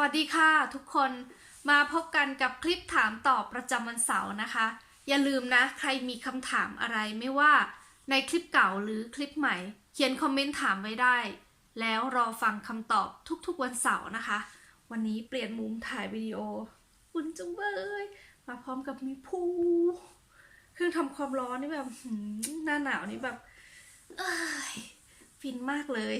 วัสดีค่ะทุกคนมาพบกันกับคลิปถามตอบประจำวันเสาร์นะคะ อย่าลืมนะใครมีคำถามอะไรไม่ว่าในคลิปเก่าหรือคลิปใหม่ เขียนคอมเมนต์ถามไว้ได้ แล้วรอฟังคำตอบทุกๆวันเสาร์นะคะ วันนี้เปลี่ยนมุมถ่ายวิดีโอคุณจุงเบยมาพร้อมกับมีพูเครื่องทำความร้อนนี่แบบหน้าหนาวนี่แบบฟินมากเลย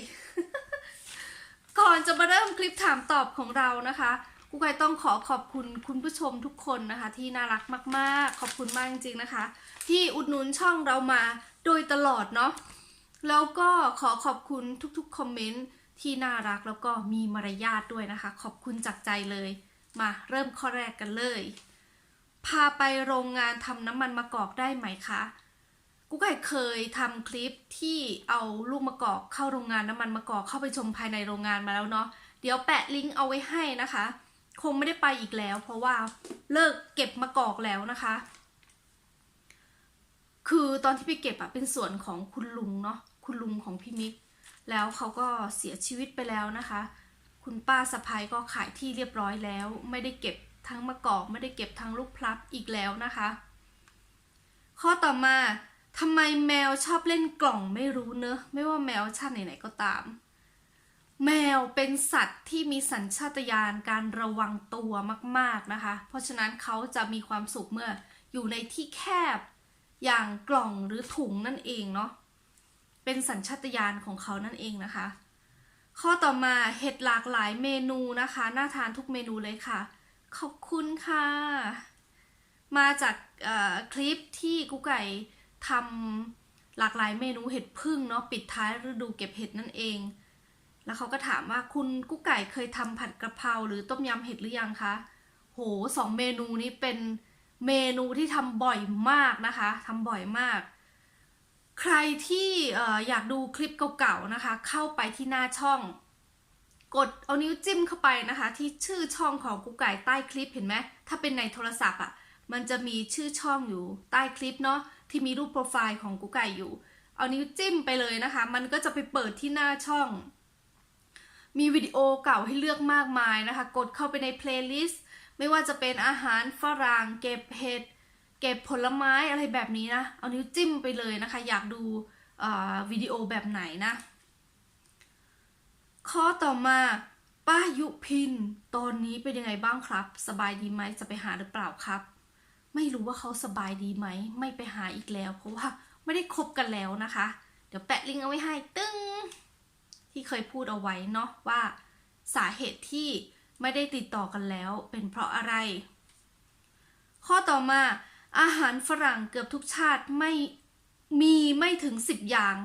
ก่อนจะมาเริ่มคลิปถามตอบของเรานะคะกูไก่ต้องขอขอบคุณคุณผู้ชมทุกคนนะคะ ที่น่ารักมากๆ ขอบคุณมากจริงๆนะคะ ที่อุดหนุนช่องเรามาโดยตลอดเนาะแล้วก็ขอขอบคุณทุกๆคอมเมนต์ที่น่ารักแล้วก็มีมารยาทด้วยนะคะ ขอบคุณจากใจเลย มาเริ่มข้อแรกกันเลย พาไปโรงงานทำน้ำมันมะกอกได้ไหมคะ กูไก่เคยทำคลิปที่เอาลูกมะกอกเข้าโรงงานน้ำมันมะกอกเข้าไปชมภายในโรงงานมาแล้วเนาะเดี๋ยวแปะลิงก์เอาไว้ให้นะคะ คงไม่ได้ไปอีกแล้ว เพราะว่าเลิกเก็บมะกอกแล้วนะคะ คือตอนที่ไปเก็บอะเป็นส่วนของคุณลุงเนาะคุณลุงของพี่มิก แล้วเขาก็เสียชีวิตไปแล้วนะคะ คุณป้าสะพ้ยก็ขายที่เรียบร้อยแล้ว ไม่ได้เก็บทั้งมะกอก ไม่ได้เก็บทั้งลูกพลับอีกแล้วนะคะ ข้อต่อมา ทำไมแมวชอบเล่นกล่องไม่รู้เนอะไม่ว่าแมวชาติไหนๆก็ตาม แมวเป็นสัตว์ที่มีสัญชาตญาณการระวังตัวมาก ๆนะคะ เพราะฉะนั้นเขาจะมีความสุขเมื่ออยู่ในที่แคบอย่างกล่องหรือถุงนั่นเองเนาะเป็นสัญชาตญาณของเขานั่นเองนะคะ ข้อต่อมาเห็ดหลากหลายเมนูนะคะ น่าทานทุกเมนูเลยค่ะ ขอบคุณค่ะ มาจากคลิปที่กุ๊กไก่ ทำหลากหลายเมนูเห็ดพึ่งเนาะปิดท้ายฤดูเก็บเห็ดนั่นเอง แล้วเขาก็ถามว่าคุณกุ๊กไก่เคยทำผัดกระเพราหรือต้มยำเห็ดหรือยังคะโหสองเมนูนี้เป็นเมนูที่ทำบ่อยมากนะคะทำบ่อยมาก ใครที่อออยากดูคลิปเก่าๆนะคะ เข้าไปที่หน้าช่อง กดเอานิ้วจิ้มเข้าไปนะคะ ที่ชื่อช่องของกุ๊กไก่ใต้คลิปเห็นไหมถ้าเป็นในโทรศัพท์อะมันจะมีชื่อช่องอยู่ใต้คลิปเนาะ ที่มีรูปโปรไฟล์ของกุ๊กไก่อยู่ เอานิ้วจิ้มไปเลยนะคะ มันก็จะไปเปิดที่หน้าช่อง มีวิดีโอเก่าให้เลือกมากมายนะคะ กดเข้าไปในเพลย์ลิสต์ไม่ว่าจะเป็นอาหารฝรั่งเก็บเห็ดเก็บผลไม้อะไรแบบนี้นะ เอานิ้วจิ้มไปเลยนะคะ อยากดูวิดีโอแบบไหนนะ ข้อต่อมาป้ายุพิน ตอนนี้เป็นยังไงบ้างครับ สบายดีไหมจะไปหาหรือเปล่าครับ ไม่รู้ว่าเขาสบายดีไหม ไม่ไปหาอีกแล้ว เพราะว่าไม่ได้คบกันแล้วนะคะ เดี๋ยวแปะลิงก์เอาไว้ให้ตึ้งที่เคยพูดเอาไว้เนาะว่า สาเหตุที่ไม่ได้ติดต่อกันแล้ว เป็นเพราะอะไร ข้อต่อมาอาหารฝรั่งเกือบทุกชาติไม่มีไม่ถึงสิบอย่าง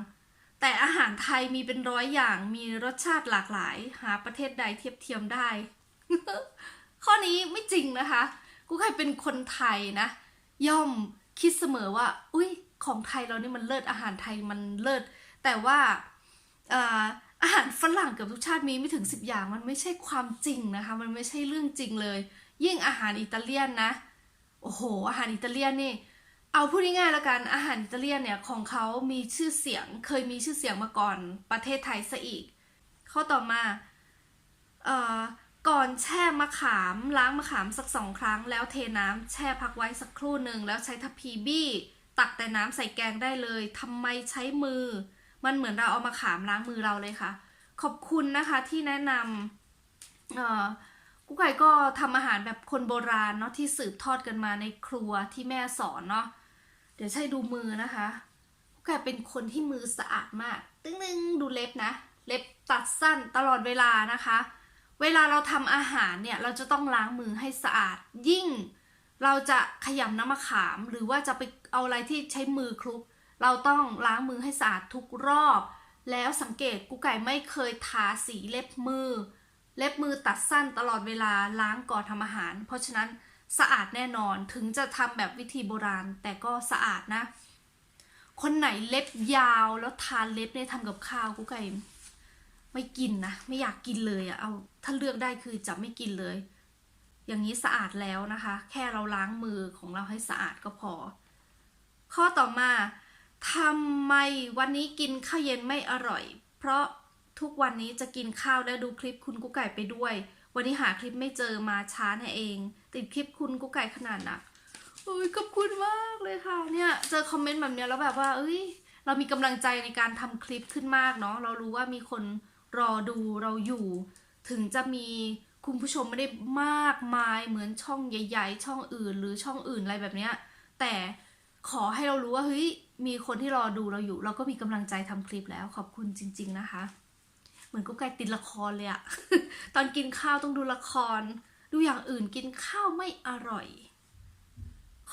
แต่อาหารไทยมีเป็นร้อยอย่างมีรสชาติหลากหลาย หาประเทศใดเทียบเทียมได้ ข้อนี้ไม่จริงนะคะ กูเคยเป็นคนไทยนะ ย่อมคิดเสมอว่า อุ้ยของไทยเรานี่มันเลิศอาหารไทยมันเลิศแต่ว่าอาหารฝรั่งเกือบทุกชาติมีไม่ถึงสิบอย่างมันไม่ใช่ความจริงนะคะ มันไม่ใช่เรื่องจริงเลย ยิ่งอาหารอิตาเลียนนะ โอ้โห อาหารอิตาเลียนนี่ เอาพูดง่ายๆแล้วกันอาหารอิตาเลียนเนี่ยของเขามีชื่อเสียงเคยมีชื่อเสียงมาก่อนประเทศไทยซะอีก ข้อต่อมาเอ่อ ก่อนแช่มะขามล้างมะขามสักสองครั้ง แล้วเทน้ำแช่พักไว้สักครู่หนึ่งแล้วใช้ทัพพีบี้ ตักแต่น้ำใส่แกงได้เลยทำไมใช้มือ มันเหมือนเราเอามาขามล้างมือเราเลยค่ะ ขอบคุณนะคะที่แนะนำเอ่อกุ๊กไก่ก็ทำอาหารแบบคนโบราณเนาะที่สืบทอดกันมาในครัวที่แม่สอนเนาะเดี๋ยวใช้ดูมือนะคะกุ๊กไก่เป็นคนที่มือสะอาดมาก ตึ้งนึงดูเล็บนะ เล็บตัดสั้นตลอดเวลานะคะ เวลาเราทำอาหารเนี่ยเราจะต้องล้างมือให้สะอาด ยิ่งเราจะขยำน้ำมะขาม หรือว่าจะไปเอาอะไรที่ใช้มือคลุก เราต้องล้างมือให้สะอาดทุกรอบ แล้วสังเกตกุ๊กไก่ไม่เคยทาสีเล็บมือ เล็บมือตัดสั้นตลอดเวลาล้างก่อนทำอาหาร เพราะฉะนั้นสะอาดแน่นอนถึงจะทำแบบวิธีโบราณ แต่ก็สะอาดนะ คนไหนเล็บยาวแล้วทานเล็บเนี่ยทำกับข้าวกุ๊กไก่ ไม่กินนะ ไม่อยากกินเลยอะเอาถ้าเลือกได้คือจะไม่กินเลย อย่างนี้สะอาดแล้วนะคะ แค่เราล้างมือของเราให้สะอาดก็พอ ข้อต่อมาทำไมวันนี้กินข้าวเย็นไม่อร่อย เพราะทุกวันนี้จะกินข้าวและดูคลิปคุณกุ๊กไก่ไปด้วย วันนี้หาคลิปไม่เจอมาช้าแน่เอง ติดคลิปคุณกุ๊กไก่ขนาดน่ะโอ้ยขอบคุณมากเลยค่ะ เนี่ยเจอคอมเมนต์แบบเนี้ยแล้วแบบว่า เอ้ย เรามีกำลังใจในการทำคลิปขึ้นมากเนาะ เรารู้ว่ามีคน รอดูเราอยู่ ถึงจะมีคุณผู้ชมไม่ได้มากมายเหมือนช่องใหญ่ ๆ ช่องอื่น หรือช่องอื่นอะไรแบบเนี้ยแต่ขอให้เรารู้ว่าเฮ้ยมีคนที่รอดูเราอยู่ เราก็มีกำลังใจทำคลิปแล้วขอบคุณจริง ๆนะคะ เหมือนกุ๊กไก่ติดละครเลยอะตอนกินข้าวต้องดูละคร ดูอย่างอื่นกินข้าวไม่อร่อย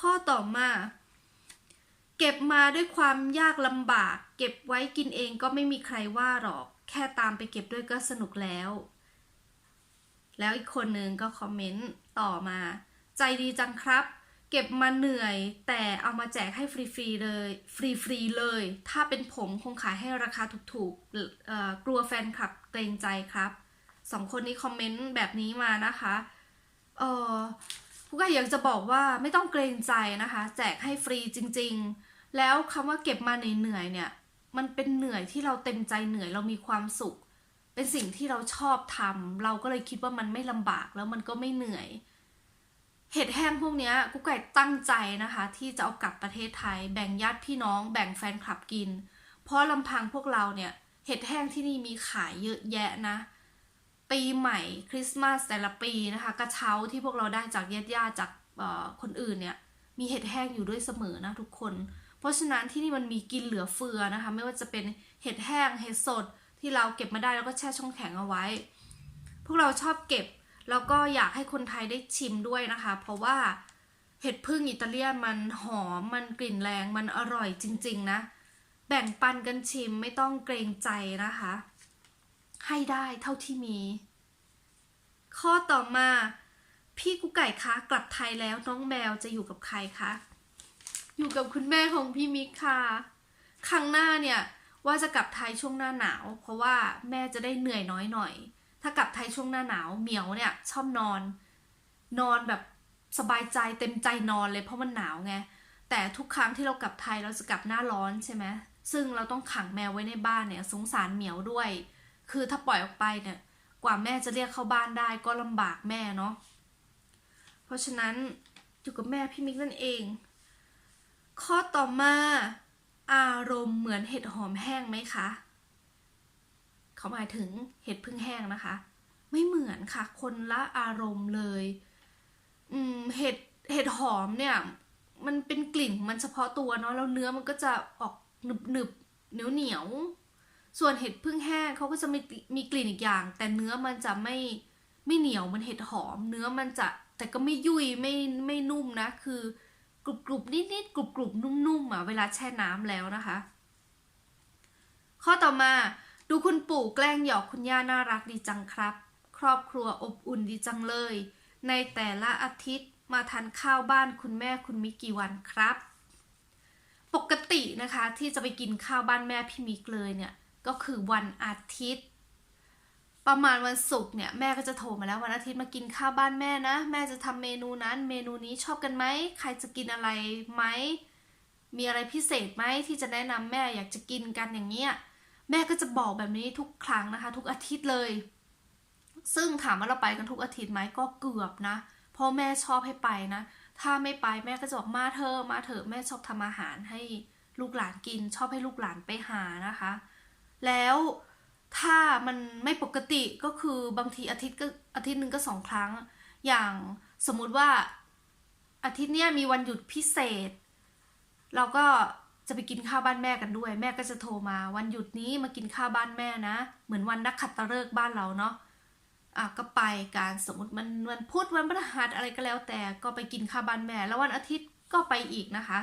ข้อต่อมา เก็บมาด้วยความยากลำบาก เก็บไว้กินเองก็ไม่มีใครว่าหรอก แค่ตามไปเก็บด้วยก็สนุกแล้ว แล้วอีกคนนึงก็คอมเมนต์ต่อมา ใจดีจังครับ เก็บมาเหนื่อย แต่เอามาแจกให้ฟรีๆเลย ฟรีๆเลย ถ้าเป็นผมคงขายให้ราคาถูกๆกลัวแฟนคลับเกรงใจครับสองคนนี้คอมเมนต์แบบนี้มานะคะเออผู้ก็อยากจะบอกว่าไม่ต้องเกรงใจนะคะ แจกให้ฟรีจริง ๆ แล้วคำว่าเก็บมาเหนื่อยๆเนี่ย มันเป็นเหนื่อยที่เราเต็มใจเหนื่อยเรามีความสุข เป็นสิ่งที่เราชอบทำเราก็เลยคิดว่ามันไม่ลำบากแล้วมันก็ไม่เหนื่อย เห็ดแห้งพวกนี้กุ๊กไก่ตั้งใจนะคะ ที่จะเอากลับประเทศไทย แบ่งญาติพี่น้อง แบ่งแฟนคลับกิน เพราะลำพังพวกเราเนี่ยเห็ดแห้งที่นี่มีขายเยอะแยะนะ ปีใหม่คริสต์มาสแต่ละปีนะคะ กระเช้าที่พวกเราได้จากญาติญาติๆจากคนอื่นเนี่ยมีเห็ดแห้งอยู่ด้วยเสมอนะทุกคน เพราะฉะนั้นที่นี่มันมีกินเหลือเฟือนะคะ ไม่ว่าจะเป็นเห็ดแห้งเห็ดสดที่เราเก็บมาได้แล้วก็แช่ช่องแข็งเอาไว้ พวกเราชอบเก็บแล้วก็อยากให้คนไทยได้ชิมด้วยนะคะ เพราะว่าเห็ดพึ่งอิตาเลียนมันหอมมันกลิ่นแรงมันอร่อยจริง ๆ นะ แบ่งปันกันชิมไม่ต้องเกรงใจนะคะ ให้ได้เท่าที่มี ข้อต่อมา พี่กุ๊กไก่คะกลับไทยแล้วน้องแมวจะอยู่กับใครคะ อยู่กับคุณแม่ของพี่มิกค่ะ ครั้งหน้าเนี่ยว่าจะกลับไทยช่วงหน้าหนาว เพราะว่าแม่จะได้เหนื่อยน้อยหน่อย ถ้ากลับไทยช่วงหน้าหนาวเหมียวเนี่ยชอบนอน นอนแบบสบายใจเต็มใจนอนเลยเพราะมันหนาวไง แต่ทุกครั้งที่เรากลับไทยเราจะกลับหน้าร้อนใช่ไหมซึ่งเราต้องขังแมวไว้ในบ้านเนี่ยสงสารเหมียวด้วย คือถ้าปล่อยออกไปเนี่ยกว่าแม่จะเรียกเข้าบ้านได้ก็ลำบากแม่เนาะ เพราะฉะนั้นอยู่กับแม่พี่มิกนั่นเอง ข้อต่อมา อารมณ์เหมือนเห็ดหอมแห้งไหมคะ เขาหมายถึงเห็ดพึ่งแห้งนะคะ ไม่เหมือนค่ะ คนละอารมณ์เลย อืม เห็ด เห็ดหอมเนี่ย มันเป็นกลิ่นมันเฉพาะตัวเนาะ แล้วเนื้อมันก็จะออกหนึบหนึบเหนียวเหนียว ส่วนเห็ดพึ่งแห้งเขาก็จะมีมีกลิ่นอีกอย่าง แต่เนื้อมันจะไม่ไม่เหนียวมันเห็ดหอม เนื้อมันจะแต่ก็ไม่ยุ่ยไม่ไม่นุ่มนะ คือ กรุบกรุบนิดนิดๆกรุบกรุบนุ่มๆอะเวลาแช่น้ำแล้วนะคะ ข้อต่อมาดูคุณปู่แกล้งหยอกคุณย่าน่ารักดีจังครับ ครอบครัวอบอุ่นดีจังเลย ในแต่ละอาทิตย์มาทานข้าวบ้านคุณแม่คุณมิกกี่วันครับ ปกตินะคะที่จะไปกินข้าวบ้านแม่พี่มิกเลยเนี่ยก็คือวันอาทิตย์ ประมาณวันศุกร์เนี่ยแม่ก็จะโทรมาแล้ววันอาทิตย์มากินข้าวบ้านแม่นะ แม่จะทำเมนูนั้น เมนูนี้ชอบกันไหมใครจะกินอะไรไหมมีอะไรพิเศษไหมที่จะแนะนำแม่อยากจะกินกันอย่างเงี้ยแม่ก็จะบอกแบบนี้ทุกครั้งนะคะ ทุกอาทิตย์เลย ซึ่งถามว่าเราไปกันทุกอาทิตย์ไหมก็เกือบนะเพราะแม่ชอบให้ไปนะ ถ้าไม่ไปแม่ก็จะบอกมาเธอะมาเถอะแม่ชอบทำอาหารให้ลูกหลานกิน ชอบให้ลูกหลานไปหานะคะ แล้ว ถ้ามันไม่ปกติก็คือบางทีอาทิตย์ก็อาทิตย์หนึ่งก็สองครั้ง อย่างสมมุติว่าอาทิตย์เนี้ยมีวันหยุดพิเศษ เราก็จะไปกินข้าวบ้านแม่กันด้วย แม่ก็จะโทรมา วันหยุดนี้มากินข้าวบ้านแม่นะ เหมือนวันนักขัตฤกษ์บ้านเราเนาะอะก็ไปการสมมติมันวันพุธวันพฤหัสอะไรก็แล้วแต่ก็ไปกินข้าวบ้านแม่ แล้ววันอาทิตย์ก็ไปอีกนะคะ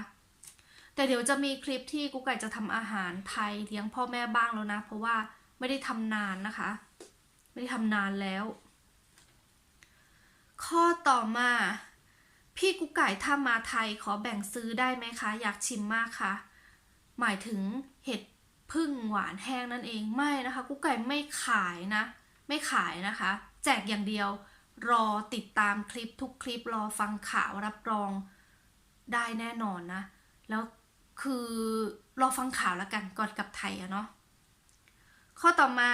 แต่เดี๋ยวจะมีคลิปที่กุ๊กไก่จะทำอาหารไทยเลี้ยงพ่อแม่บ้างแล้วนะ เพราะว่า ไม่ได้ทำนานนะคะ ไม่ได้ทำนานแล้ว ข้อต่อมา พี่กุ๊กไก่ถ้ามาไทยขอแบ่งซื้อได้ไหมคะ อยากชิมมากค่ะ หมายถึงเห็ดพึ่งหวานแห้งนั่นเองไม่นะคะ กุ๊กไก่ไม่ขายนะ ไม่ขายนะคะ แจกอย่างเดียว รอติดตามคลิปทุกคลิปรอฟังข่าวรับรองได้แน่นอนนะ แล้วคือรอฟังข่าวแล้วกันก่อนกลับไทยอะเนาะ ข้อต่อมา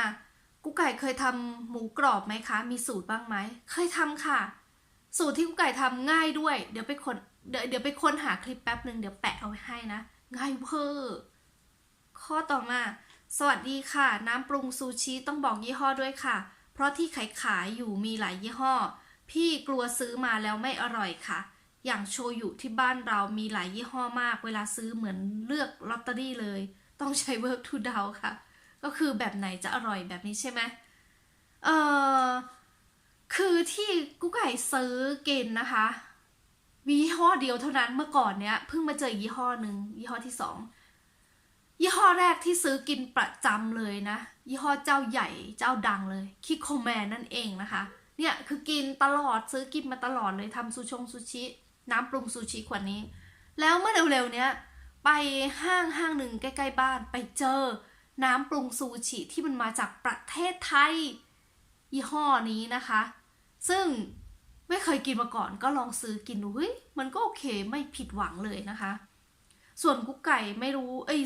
กุ๊กไก่เคยทำหมูกรอบไหมคะ มีสูตรบ้างไหม เคยทำค่ะ สูตรที่กุ๊กไก่ทำง่ายด้วย เดี๋ยวไปคนเดี๋ยวเดี๋ยวไปค้นหาคลิปแป๊บหนึ่งเดี๋ยวแปะเอาไว้ให้นะ ง่ายเวอร์ข้อต่อมา สวัสดีค่ะ น้ำปรุงซูชิต้องบอกยี่ห้อด้วยค่ะ เพราะที่ขายขายอยู่มีหลายยี่ห้อ พี่กลัวซื้อมาแล้วไม่อร่อยค่ะ อย่างโชยุที่บ้านเรามีหลายยี่ห้อมาก เวลาซื้อเหมือนเลือกลอตเตอรี่เลย ต้องใช้เวิร์กทูเดาค่ะ ก็คือแบบไหนจะอร่อยแบบนี้ใช่ไหมเออคือที่กุ๊กไก่ซื้อกินนะคะมียี่ห้อเดียวเท่านั้นเมื่อก่อนเนี้ยเพิ่งมาเจอยี่ห้อหนึ่งยี่ห้อที่สองยี่ห้อแรกที่ซื้อกินประจำเลยนะ ยี่ห้อเจ้าใหญ่เจ้าดังเลยคิโคแมนนั่นเองนะคะ เนี่ยคือกินตลอดซื้อกินมาตลอดเลยทำซูชงซูชิ น้ำปรุงซูชิขวดนี้ แล้วเมื่อเร็วๆเนี้ยไปห้างห้างหนึ่งใกล้ๆบ้านไปเจอ น้ำปรุงซูชิที่มันมาจากประเทศไทย ยี่ห้อนี้นะคะ ซึ่งไม่เคยกินมาก่อนก็ลองซื้อกินดูเฮ้ยมันก็โอเคไม่ผิดหวังเลยนะคะ ส่วนกุ๊กไก่ไม่รู้เอ้ย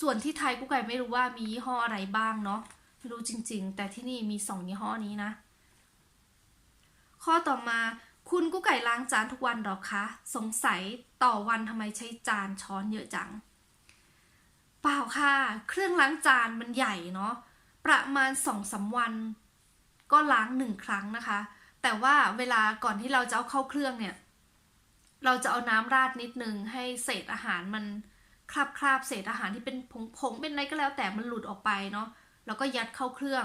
ส่วนที่ไทยกุ๊กไก่ไม่รู้ว่ามียี่ห้ออะไรบ้างเนาะไม่รู้จริง ๆ แต่ที่นี่มีสองยี่ห้อนี้นะ ข้อต่อมาคุณกุ๊กไก่ล้างจานทุกวันหรอคะ สงสัยต่อวันทำไมใช้จานช้อนเยอะจัง เปล่าค่ะ เครื่องล้างจานมันใหญ่เนาะประมาณสองสามวัน ก็ล้างหนึ่งครั้งนะคะ แต่ว่าเวลาก่อนที่เราจะเอาเข้าเครื่องเนี่ย เราจะเอาน้ำราดนิดนึงให้เศษอาหารมันคราบคราบๆเศษอาหารที่เป็นผงๆเป็นอะไรก็แล้วแต่มันหลุดออกไปเนาะแล้วก็ยัดเข้าเครื่อง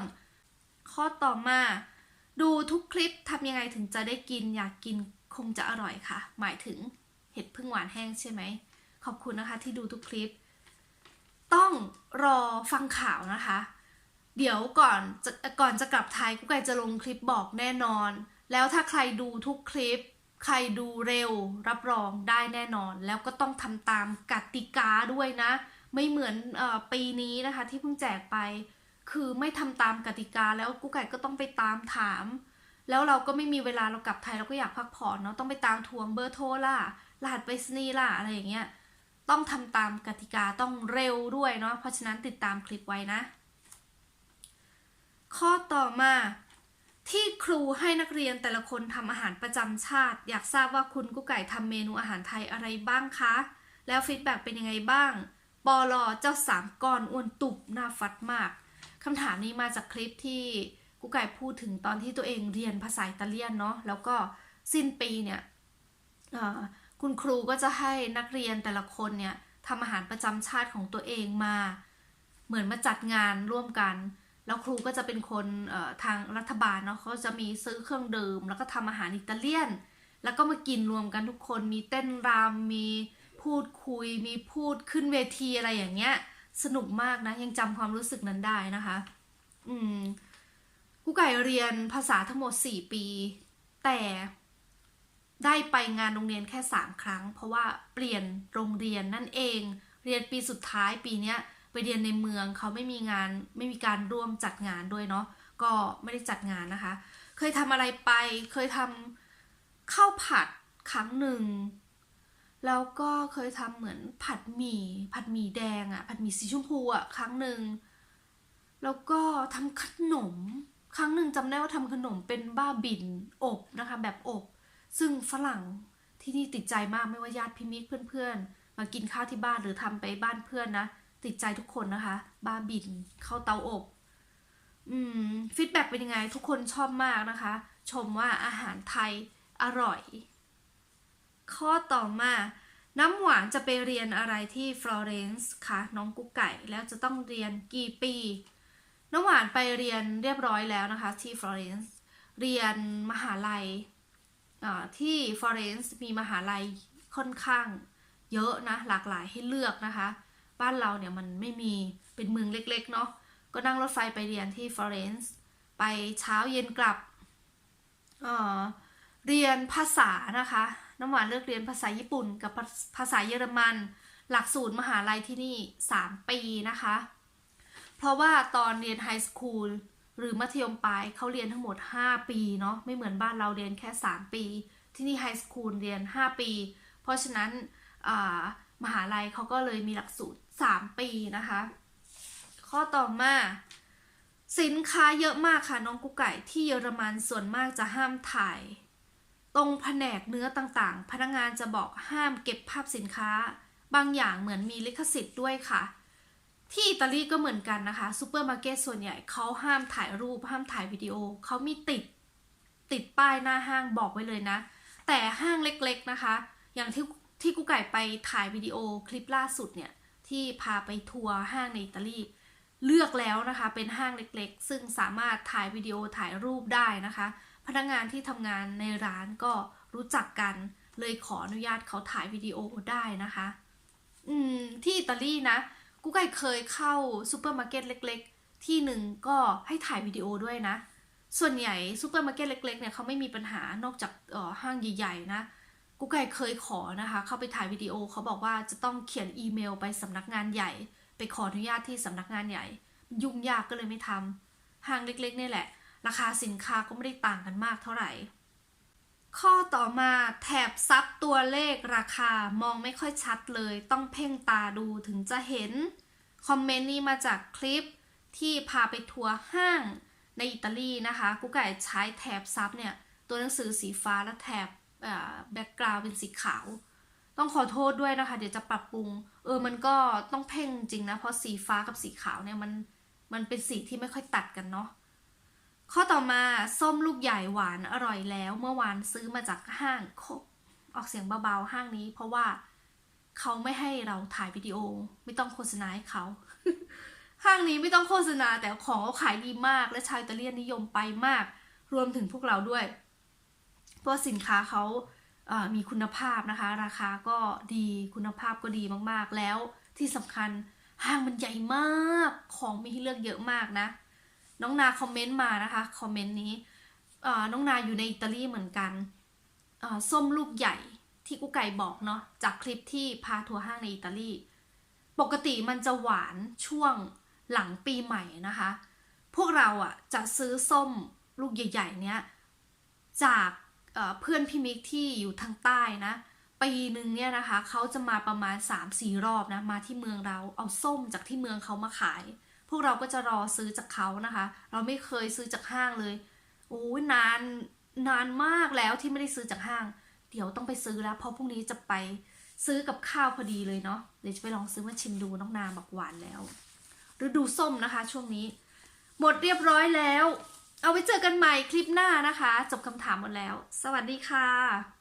ข้อต่อมา ดูทุกคลิปทำยังไงถึงจะได้กินอยากกินคงจะอร่อยค่ะ หมายถึงเห็ดพึ่งหวานแห้งใช่ไหมขอบคุณนะคะที่ดูทุกคลิป ต้องรอฟังข่าวนะคะ เดี๋ยวก่อนจะก่อนจะกลับไทยกุ๊กไก่จะลงคลิปบอกแน่นอน แล้วถ้าใครดูทุกคลิป ใครดูเร็ว รับรองได้แน่นอน แล้วก็ต้องทำตามกติกาด้วยนะ ไม่เหมือนอปีนี้นะคะ ที่เพิ่งแจกไป คือไม่ทำตามกติกาแล้วกุ๊กไก่ก็ต้องไปตามถาม แล้วเราก็ไม่มีเวลาเรากลับไทยเราก็อยากพักผ่อนเนาะต้องไปตามทวงเบอร์โทรล่ะรหัสไปรษณีย์ล่ะอะไรอย่างเงี้ย ต้องทำตามกติกาต้องเร็วด้วยเนาะเพราะฉะนั้นติดตามคลิปไว้นะ ข้อต่อมาที่ครูให้นักเรียนแต่ละคนทำอาหารประจำชาติ อยากทราบว่าคุณกุ๊กไก่ทำเมนูอาหารไทยอะไรบ้างคะ แล้วฟีดแบ็กเป็นยังไงบ้างปอลอเจ้าสามก้อนอ้วนตุบหน้าฟัดมากคำถามนี้มาจากคลิปที่กุ๊กไก่พูดถึงตอนที่ตัวเองเรียนภาษาอิตาเลียนเนาะแล้วก็สิ้นปีเนี่ย คุณครูก็จะให้นักเรียนแต่ละคนเนี่ยทำอาหารประจำชาติของตัวเองมา เหมือนมาจัดงานร่วมกัน แล้วครูก็จะเป็นคนทางรัฐบาลเนาะเขาจะมีซื้อเครื่องดื่ม แล้วก็ทำอาหารอิตาเลียน แล้วก็มากินรวมกันทุกคนมีเต้นรำมีพูดคุย มีพูดขึ้นเวทีอะไรอย่างเงี้ย สนุกมากนะ ยังจำความรู้สึกนั้นได้นะคะ อืมกูไก่เรียนภาษาทั้งหมด 4 ปี แต่ ได้ไปงานโรงเรียนแค่ 3 ครั้ง เพราะว่าเปลี่ยนโรงเรียนนั่นเอง เรียนปีสุดท้ายปีเนี้ยไปเรียนในเมืองเขาไม่มีงานไม่มีการร่วมจัดงานด้วยเนาะก็ไม่ได้จัดงานนะคะ เคยทำอะไรไปเคยทำข้าวผัดครั้งหนึ่งแล้วก็เคยทำเหมือนผัดหมี่ผัดหมี่แดงอะผัดหมี่สีชมพูอะครั้งหนึ่งแล้วก็ทำขนม ครั้งหนึ่งจำได้ว่าทำขนมเป็นบ้าบินอบนะคะแบบอบ ซึ่งฝรั่งที่นี่ติดใจมากไม่ว่าญาติพี่มิตรเพื่อนๆ มากินข้าวที่บ้านหรือทำไปบ้านเพื่อนนะติดใจทุกคนนะคะบ้าบินเข้าเตาอบอืมฟีดแบ็เป็นยังไงทุกคนชอบมากนะคะ ชมว่าอาหารไทยอร่อย ข้อต่อมาน้ำหวานจะไปเรียนอะไรที่ฟลอเรนซ์คะน้องกุ๊กไก่แล้วจะต้องเรียนกี่ปี น้ำหวานไปเรียนเรียบร้อยแล้วนะคะ ที่ฟลอเรนซ์เรียนมหาลัย ที่ฟลอเรนซ์มีมหาลัยค่อนข้างเยอะนะ หลากหลายให้เลือกนะคะ บ้านเราเนี่ยมันไม่มีเป็นเมืองเล็กๆเนาะก็นั่งรถไฟไปเรียนที่ฟลอเรนซ์ไปเช้าเย็นกลับเเรียนภาษานะคะ น้ำหวานเลือกเรียนภาษาญี่ปุ่นกับภาภาษาเยอรมัน หลักสูตรมหาลัยที่นี่ 3 ปีนะคะ เพราะว่าตอนเรียนไฮสคูล หรือมัธยมปลายเขาเรียนทั้งหมด 5 ปีเนาะไม่เหมือนบ้านเราเรียนแค่ 3 ปี ที่นี่ไฮสคูลเรียน 5 ปี เพราะฉะนั้นมหาลัยเขาก็เลยมีหลักสูตร 3 ปีนะคะ ข้อต่อมาสินค้าเยอะมากค่ะน้องกุ๊กไก่ที่เยอรมันส่วนมากจะห้ามถ่าย ตรงแผนกเนื้อต่างๆ พนักงานจะบอกห้ามเก็บภาพสินค้า บางอย่างเหมือนมีลิขสิทธิ์ด้วยค่ะ ที่อิตาลีก็เหมือนกันนะคะซูเปอร์มาร์เก็ตส่วนใหญ่เขาห้ามถ่ายรูปห้ามถ่ายวิดีโอเขามีติดติดป้ายหน้าห้างบอกไว้เลยนะ แต่ห้างเล็กๆนะคะ อย่างที่ที่กุ๊กไก่ไปถ่ายวิดีโอคลิปล่าสุดเนี่ย ที่พาไปทัวร์ห้างในอิตาลี เลือกแล้วนะคะเป็นห้างเล็กๆ ซึ่งสามารถถ่ายวิดีโอถ่ายรูปได้นะคะ พนักงานที่ทำงานในร้านก็รู้จักกันเลยขออนุญาตเขาถ่ายวิดีโอได้นะคะ อืมที่อิตาลีนะ กุ๊กไก่เคยเข้าซูเปอร์มาร์เก็ตเล็ก ๆ ที่หนึ่งก็ให้ถ่ายวิดีโอด้วยนะ ส่วนใหญ่ซูเปอร์มาร์เก็ตเล็กๆเนี่ยเขาไม่มีปัญหานอกจากห้างใหญ่ ๆ นะกุ๊กไก่เคยขอนะคะ เข้าไปถ่ายวิดีโอเขาบอกว่าจะต้องเขียนอีเมลไปสำนักงานใหญ่ ไปขออนุญาตที่สำนักงานใหญ่ ยุ่งยากก็เลยไม่ทำห้างเล็กๆนี่แหละ ราคาสินค้าก็ไม่ได้ต่างกันมากเท่าไหร่ ข้อต่อมาแถบซับตัวเลขราคามองไม่ค่อยชัดเลย ต้องเพ่งตาดูถึงจะเห็น คอมเมนต์นี้มาจากคลิปที่พาไปทัวร์ห้างในอิตาลีนะคะกุ๊กไก่ใช้แถบซับเนี่ย ตัวหนังสือสีฟ้าและแถบแบ็กกราวด์เป็นสีขาว ต้องขอโทษด้วยนะคะ เดี๋ยวจะปรับปรุง เออมันก็ต้องเพ่งจริงนะ เพราะสีฟ้ากับสีขาวเนี่ยมันมันเป็นสีที่ไม่ค่อยตัดกันเนาะ ข้อต่อมาส้มลูกใหญ่หวานอร่อยแล้ว เมื่อวานซื้อมาจากห้างออกเสียงเบาๆห้างนี้ เพราะว่าเขาไม่ให้เราถ่ายวิดีโอ ไม่ต้องโฆษณาให้เขา ห้างนี้ไม่ต้องโฆษณาแต่ของเขาขายดีมาก และชาวอิตาเลียนนิยมไปมาก รวมถึงพวกเราด้วย เพราะสินค้าเขาเอ่อมีคุณภาพนะคะ ราคาก็ดีคุณภาพก็ดีมากๆ แล้วที่สำคัญห้างมันใหญ่มาก ของมีให้เลือกเยอะมากนะ น้องนาคอมเมนต์มานะคะคอมเมนต์นี้น้องนาอยู่ในอิตาลีเหมือนกันส้มลูกใหญ่ที่กุ๊กไก่บอกเนาะจากคลิปที่พาทัวร์ห้างในอิตาลี ปกติมันจะหวานช่วงหลังปีใหม่นะคะ พวกเราอะจะซื้อส้มลูกใหญ่ ๆ เนี้ยจากเอ่อเพื่อนพี่มิกที่อยู่ทางใต้นะปีหนึ่งเนี่ยนะคะเขาจะมาประมาณ 3-4 รอบนะมาที่เมืองเราเอาส้มจากที่เมืองเขามาขาย พวกเราก็จะรอซื้อจากเขานะคะ เราไม่เคยซื้อจากห้างเลยโอ้ยนานนานมากแล้วที่ไม่ได้ซื้อจากห้าง เดี๋ยวต้องไปซื้อแล้วเพราะพรุ่งนี้จะไปซื้อกับข้าวพอดีเลยเนาะเดี๋ยวจะไปลองซื้อมาชิมดูน้องนาบอกหวานแล้วฤดูส้มนะคะ ช่วงนี้ หมดเรียบร้อยแล้ว เอาไว้เจอกันใหม่คลิปหน้านะคะ จบคำถามหมดแล้ว สวัสดีค่ะ